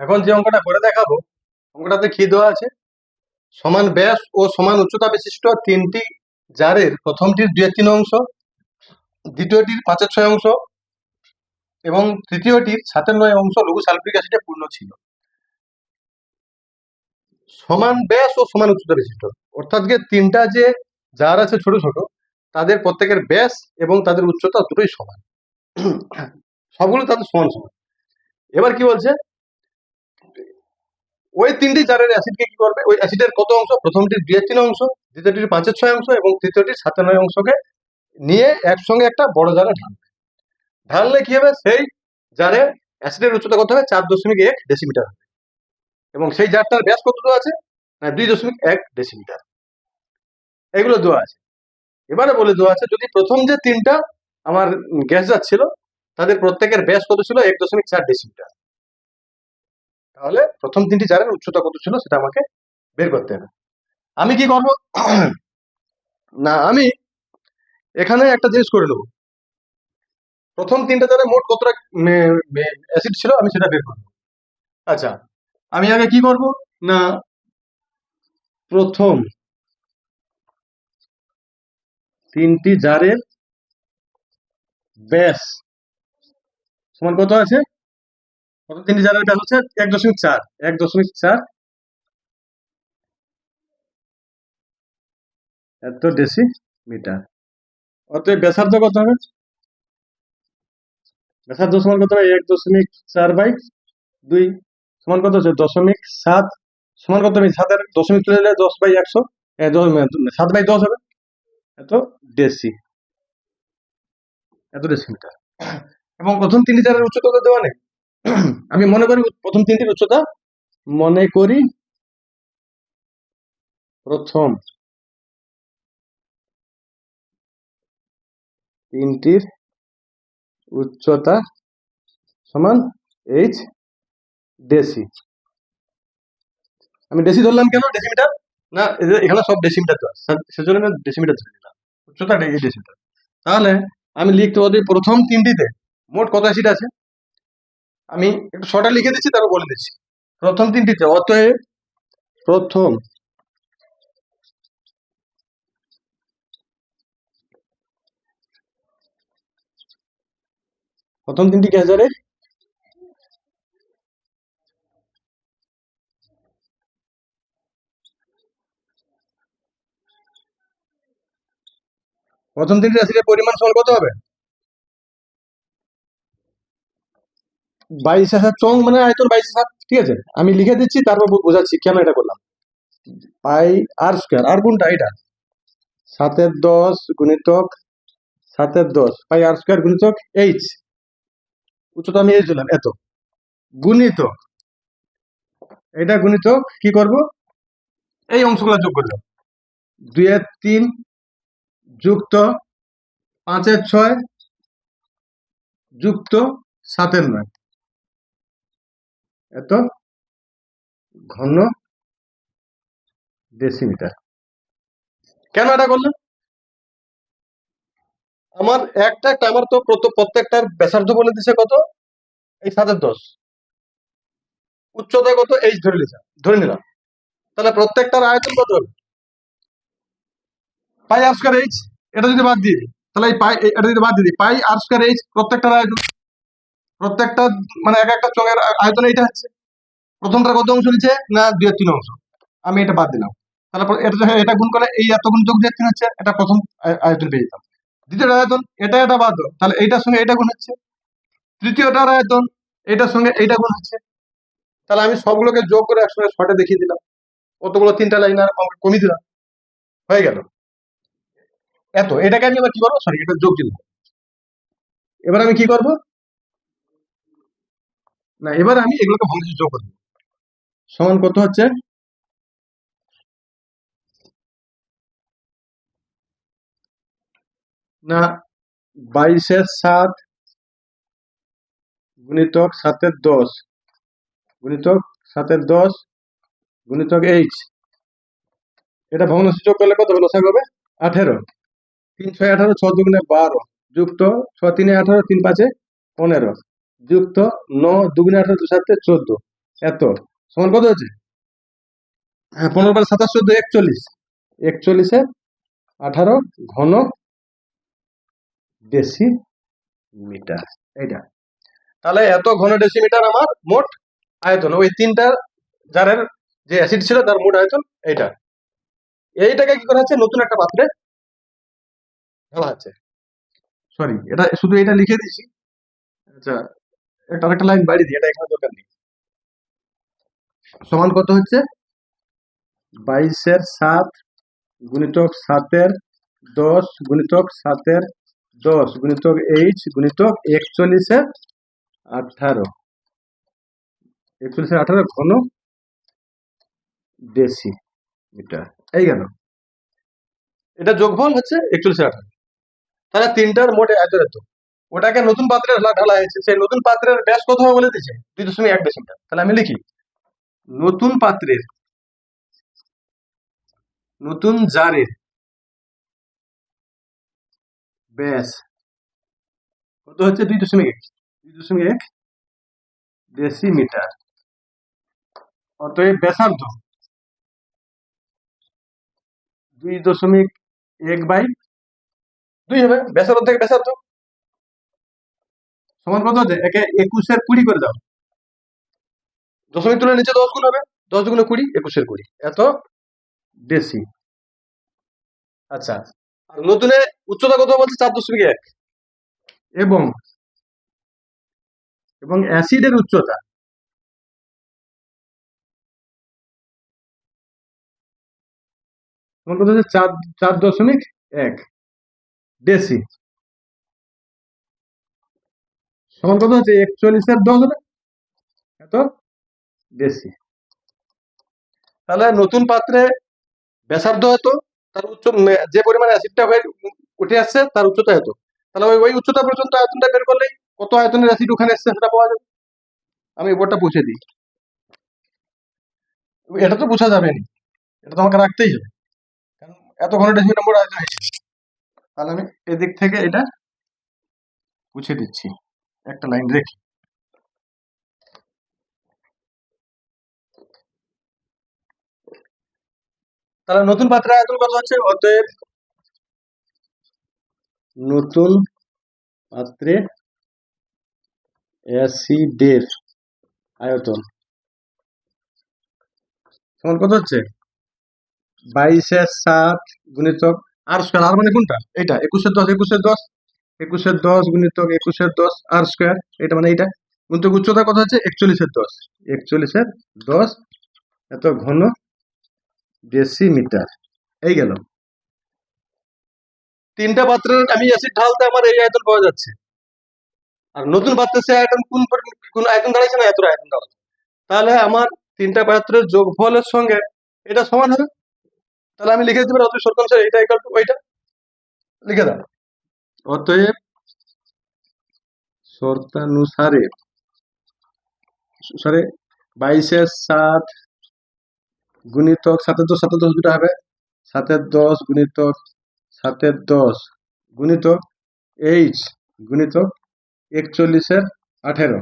এখন যে অঙ্কটা করে দেখাবো, অঙ্কটাতে কি দেওয়া আছে? সমান ব্যাস ও সমান উচ্চতা বিশিষ্ট তিনটি জারের প্রথমটির দুই তিন অংশ, দ্বিতীয়টির পাঁচের ছয় অংশ এবং তৃতীয়টির সাতের নয় অংশ লঘু সালফিক অ্যাসিডে পূর্ণ ছিল। সমান ব্যাস ও সমান উচ্চতা বিশিষ্ট। অর্থাৎ যে তিনটা যে জার আছে ছোট ছোট তাদের প্রত্যেকের ব্যাস এবং তাদের উচ্চতা দুটোই সমান। সবগুলো তাদের সমান সমান। এবার কি বলছে? ওই তিনটি জারের অ্যাসিডকে কি করবে? ওই অ্যাসিডের কত অংশ? প্রথমটির দুই তিন অংশ, দ্বিতীয়টির পাঁচের ছয় অংশ এবং তৃতীয়টির সাতের নয় অংশকে নিয়ে একসঙ্গে একটা বড় জারে ঢালবে। ঢাললে কি হবে? সেই জারে অ্যাসিডের উচ্চতা কত হবে? চার দশমিক এক ডেসিমিটার হবে। এবং সেই জারটার ব্যাস কত দেওয়া আছে? না, দুই দশমিক এক ডেসিমিটার এগুলো দেওয়া আছে। এবারে বলে দেওয়া আছে, যদি প্রথম যে তিনটা আমার গ্যাস যাচ্ছিল, তাদের প্রত্যেকের ব্যাস কত ছিল? এক দশমিক চার ডেসিমিটার তাহলে প্রথম তিনটি জারের উচ্চতা কত ছিল সেটা আমাকে বের করতে হবে। আমি কি করব? না, আমি এখানে একটা জিনিস করে নেব। প্রথম তিনটা জারে মোট কতটা অ্যাসিড ছিল, আমি সেটা বের করব আচ্ছা আমি আগে কি করব? না, প্রথম তিনটি জারের ব্যাস। সমান কত আছে? কত তিনটি জারের ব্যাস হচ্ছে? এক দশমিক চার। এক দশমিক চার। এত ডেসি মিটার অতএব ব্যাসার্ধ কত হবে? ব্যাসার্ধ সমান কত হবে? এক দশমিক চার বাই দুই। সমান কত হচ্ছে? দশমিক সাত। সমান কত হবে? সাতের দশমিক দিলে দশ বাই একশো। সাত বাই দশ হবে। এত? ডেসি এত ডেসিমিটার এবং প্রথম তিনটি জারের উচ্চতা তো দেওয়া নেই? আমি মনে করি প্রথম তিনটির উচ্চতা? মনে করি প্রথম তিনটির উচ্চতা সমান এইচ ডেসি আমি ডেসি ধরলাম কেন? ডেসিমিটার না এখানে সব ডেসিমিটার দেওয়া। সেজন্য ডেসিমিটার ধরে নিলাম। উচ্চতা এই ডেসিমিটার তাহলে আমি লিখতে পারি প্রথম তিনটিতে মোট কত অ্যাসিড আছে? আমি একটু শর্টে লিখে দিচ্ছি, তারপর বলে দিচ্ছি। প্রথম তিনটিতে অতএব প্রথম প্রথম তিনটি গ্যাজারে প্রথম তিনটি অ্যাসিডের পরিমাণ সমান কত হবে? বাইশ হাজার চং মানে আয়তন বাইশ হাজার, ঠিক আছে? আমি লিখে দিচ্ছি, তারপর বোঝাচ্ছি কেন এটা করলাম। পাই আর স্কোয়ার, আর কোনটা এটা? সাতের দশ গুণিতক, সাতের দশ, পাই আর স্কোয়ার গুণিতক এইচ। উচ্চতা আমি এইচ দিলাম, এত। গুণিতক এটা গুণিতক কি করব? এই অংশগুলো যোগ করলাম দুইয়ের তিন যুক্ত পাঁচের ছয়, যুক্ত সাতের নয়। এত ঘন ডেসিমিটার কেন এটা করলাম আমার একটা একটা, আমার তো প্রত- প্রত্যেকটার ব্যাসার্ধ বলে দিছে কত? এই সাতের দশ। উচ্চতা কত? এইচ ধরে নিলাম। ধরে নিলাম। তাহলে প্রত্যেকটার আয়তন কত হবে? পাই আর স্কোয়ার এইচ এটা যদি বাদ দিই, তাহলে এই পাই, এটা যদি বাদ দিই, পাই আর স্কোয়ার এইচ প্রত্যেকটার আয়তন প্রত্যেকটা মানে এক একটা চোখের আয়তন এইটা হচ্ছে প্রথমটা কত অংশ নিচ্ছে না দুই তিন অংশ? আমি এটা বাদ দিলাম। তাহলে এটা যখন এটা গুণ করে এই এত গুণ যোগ দিয়ে তিন হচ্ছে, এটা প্রথম আয়তন পেয়ে যেতাম। দ্বিতীয়টা আয়তন, এটা এটা বাদ তাহলে এইটার সঙ্গে এটা গুণ হচ্ছে। তৃতীয়টার আয়তন এটার সঙ্গে এইটা গুণ হচ্ছে। তাহলে আমি সবগুলোকে যোগ করে একসঙ্গে শর্টে দেখিয়ে দিলাম। কতগুলো তিনটা লাইন আর কমিয়ে দিলাম। হয়ে গেল। এত, এটাকে আমি এবার কি করব? সরি এটা যোগ দিলাম এবার আমি কি করব? না, এবার আমি এগুলোকে ভগ্নাংশে যোগ করব সমান কত হচ্ছে? না, বাইশের সাত গুণিতক সাতের দশ। গুণিতক সাতের দশ গুণিতক এইচ। এটা ভগ্নাংশে যোগ করলে কত? লসাগু হবে আঠেরো। তিন ছয় আঠারো, ছ দুগুণে বারো। যুক্ত ছ তিনে আঠারো, তিন পাঁচে পনেরো। যুক্ত ন দুগুণে আঠারো দু সাতে চোদ্দ। এত। সমান কত হচ্ছে হ্যাঁ পনেরো পাঁচ সাতাশ, চোদ্দ, একচল্লিশ। একচল্লিশে আঠারো ঘন ডেসি মিটার এইটা। তাহলে এত ঘন ডেসিমিটার আমার মোট আয়তন। ওই তিনটা জারের যে অ্যাসিড ছিল তার মোট আয়তন এইটা। এইটাকে কি করা হচ্ছে? নতুন একটা পাত্রে ঢালা হচ্ছে সরি এটা শুধু এটা লিখে দিয়েছি। আচ্ছা এটা আরেকটা লাইন বাড়ি দিই এটা এখানে দরকার নেই। সমান কত হচ্ছে? বাইশের সাত গুণিতক সাতের দশ গুণিতক সাতের দশ গুণিতক এইচ গুণিতক একচল্লিশের আঠারো। একচল্লিশের আঠারো ঘন ডেসি মিটার এই গেল। এটা যোগফল হচ্ছে একচল্লিশের আঠারো। তাহলে তিনটার মোট আয়তন এত। ওটাকে নতুন পাত্রে ঢালা হয়েছে। সেই নতুন পাত্রের ব্যাস কত হবে বলে দিয়েছে? দুই দশমিক এক ডেসিমিটার তাহলে আমি লিখি। নতুন পাত্রের, নতুন জারের ব্যাস কত হচ্ছে? দুই দশমিক এক। দুই দশমিক এক ডেসিমিটার অতএব ব্যাসার্ধ দুই দশমিক এক বাই দুই হবে? ব্যাসার্ধ থেকে ব্যাসার্ধ সমান কত হচ্ছে? একে একুশের কুড়ি করে দাও। দশমিক তুলে নিচে দশ গুণ হবে। দশ গুণে কুড়ি একুশের কুড়ি। এত? ডেসি আচ্ছা। আর নতুনে উচ্চতা কত বলছে? চার দশমিক এক। এবং এবং অ্যাসিডের উচ্চতা। তোমার কত হচ্ছে? চার চার দশমিক এক। ডেসি সমান কত হচ্ছে? একচল্লিশের দশ এত? ডেসি তাহলে নতুন পাত্রে ব্যাসার্ধ হতো তার উচ্চ যে পরিমাণে অ্যাসিডটা হয়ে উঠে আসছে, তার উচ্চতা হতো তাহলে ওই ওই উচ্চতা পর্যন্ত আয়তনটা বের করলেই কত আয়তনের অ্যাসিড ওখানে এসছে সেটা পাওয়া যাবে? আমি বোর্ডটা পুছে দিই। এটা তো বোঝা যাবে না এটা তো আমাকে রাখতেই হবে। কারণ এত ঘন ডেসিমিটার মোট আয়তন হয়েছে। তাহলে আমি এদিক থেকে এটা পুছে দিচ্ছি। একটা লাইন রেখে। তাহলে নতুন পাত্রের আয়তন কত হচ্ছে? অতএব নতুন পাত্রে অ্যাসিডের আয়তন সমান কত হচ্ছে? বাইশের সাত গুণিতক আর স্কোয়ার আর মানে কোনটা? এটা একুশের দশ একুশের দশ একুশের দশ গুণিতক একুশের দশ আর স্কোয়ার এটা মানে এইটা। গুণিতক উচ্চতা কত হচ্ছে একচল্লিশের দশ। একচল্লিশের দশ, এত ঘন ডেসিমিটার এই গেল। তিনটা পাত্রের আমি অ্যাসিড ঢালতে আমার এই আয়তন পাওয়া যাচ্ছে। আর নতুন পাত্রে সে আয়তন কোন কোন আয়তন দাঁড়াইছে না এত আয়তন দাঁড়াচ্ছে। তাহলে আমার তিনটা পাত্রের যোগফলের সঙ্গে এটা সমান হবে? তাহলে আমি লিখে দিতে পারি, অতএব শর্তানুসারে এটা ইকাল টু ওইটা। লিখে দাও। অতএব শর্তানুসারে, সারে, বাইশের সাত গুণিতক সাতের দশ সাতের দশ দুটা হবে। সাতের দশ গুণিতক সাতের দশ গুণিতক এইচ গুণিতক একচল্লিশের আঠেরো।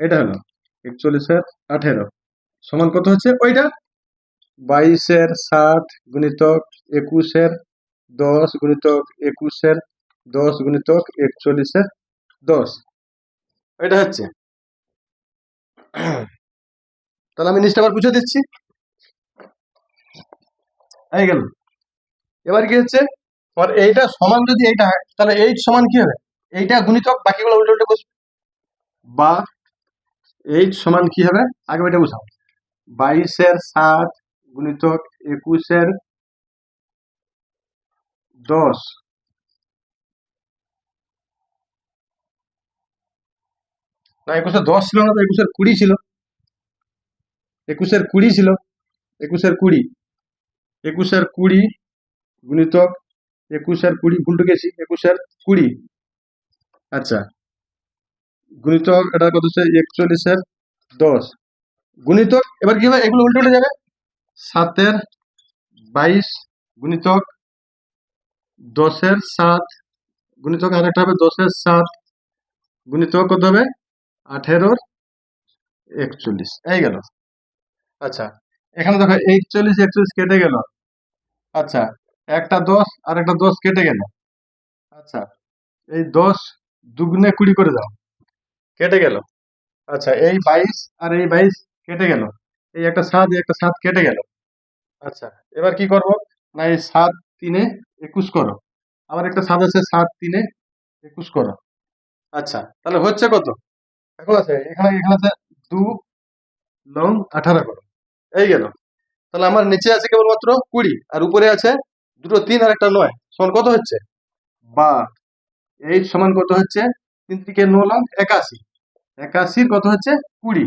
এটা হলো একচল্লিশের আঠেরো। সমান কত হচ্ছে? ওইটা বাইশের সাত গুণিতক একুশের দশ গুণিতক একুশের দশ গুণিতক একচল্লিশের দশ। এটা হচ্ছে। তাহলে আমি নিচটা আবার বুঝে দিচ্ছি। এই গেল। এবার কি হচ্ছে? আর এইটা সমান যদি এইটা হয়, তাহলে এইট সমান কি হবে? এইটা গুণিতক, বাকিগুলো উল্টো উল্টে বসবে। বা এইট সমান কি হবে? আগে ওইটা বুঝাও। বাইশের সাত গুণিতক একুশের দশ। না, একুশের দশ ছিল না তো, একুশের কুড়ি ছিল। একুশের কুড়ি ছিল, একুশের কুড়ি। একুশের কুড়ি গুণিতক একুশের কুড়ি, ভুল ঢুকেছি, একুশের কুড়ি। আচ্ছা গুণিতক এটা কত হচ্ছে? একচল্লিশের দশ। গুণিতক, এবার কি হবে? এগুলো উল্টে উল্টে যাবে? সাতের বাইশ গুণিতক দশের সাত গুণিতক আরেকটা হবে দশের সাত গুণিতক কত হবে? আঠেরোর একচল্লিশ। এই গেল। আচ্ছা এখানে দেখো একচল্লিশ একচল্লিশ কেটে গেল। আচ্ছা একটা দশ আর একটা দশ কেটে গেল। আচ্ছা এই দশ দুগুণে কুড়ি করে দাও। কেটে গেল। আচ্ছা এই বাইশ আর এই বাইশ কেটে গেল। এই একটা সাত একটা সাত কেটে গেল। আচ্ছা এবার কি করব? না, এই সাত তিনে একুশ করো। আবার একটা সাত আছে সাত তিনে একুশ করো। আচ্ছা তাহলে হচ্ছে কত? এখন আছে, এখানে এখানে আছে দু লং আঠারো করো। এই গেল। তাহলে আমার নিচে আছে কেবলমাত্র কুড়ি, আর উপরে আছে দুটো তিন আর একটা নয়। সমান কত হচ্ছে? বা এই সমান কত হচ্ছে? তিন থেকে ন লং একাশি। একাশির কত হচ্ছে? কুড়ি।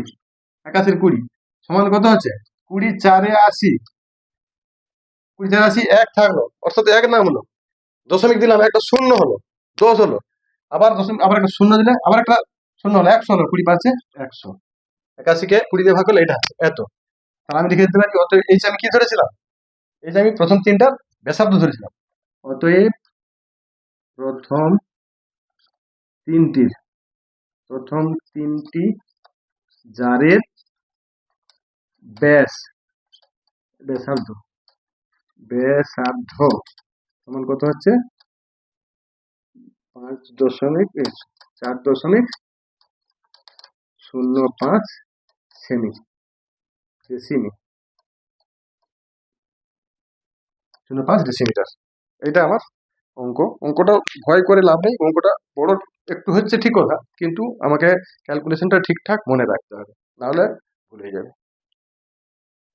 একাশির কুড়ি। সমান কত হচ্ছে? কুড়ি চারে আশি। কুড়ি চারে আশি, এক থাকল। অর্থাৎ এক নাম হলো। দশমিক দিলাম, একটা শূন্য হলো। দশ হলো। আবার দশমিক, আবার একটা শূন্য দিলে, আবার একটা শূন্য হলো। একশো হলো, কুড়ি পাচ্ছে একশো। একাশিকে কুড়ি দিয়ে ভাগ করলে এটা এত। তাহলে আমি লিখে দিতে পারি, অতএব এই যে আমি কি ধরেছিলাম? এই যে আমি প্রথম তিনটার ব্যাসার্ধ ধরেছিলাম। অতএব প্রথম তিনটির, প্রথম তিনটি জারের ব্যাস ব্যাসার্ধ ব্যাসার্ধ সমান কত হচ্ছে? পাঁচ দশমিক চার দশমিক শূন্য পাঁচ সেমি ডেসিমি শূন্য পাঁচ ডেসিমিটার এটা আমার অঙ্ক। অঙ্কটা ভয় করে লাভ নেই। অঙ্কটা বড় একটু হচ্ছে ঠিক কথা, কিন্তু আমাকে ক্যালকুলেশনটা ঠিকঠাক মনে রাখতে হবে। নাহলে ভুলে যাবে।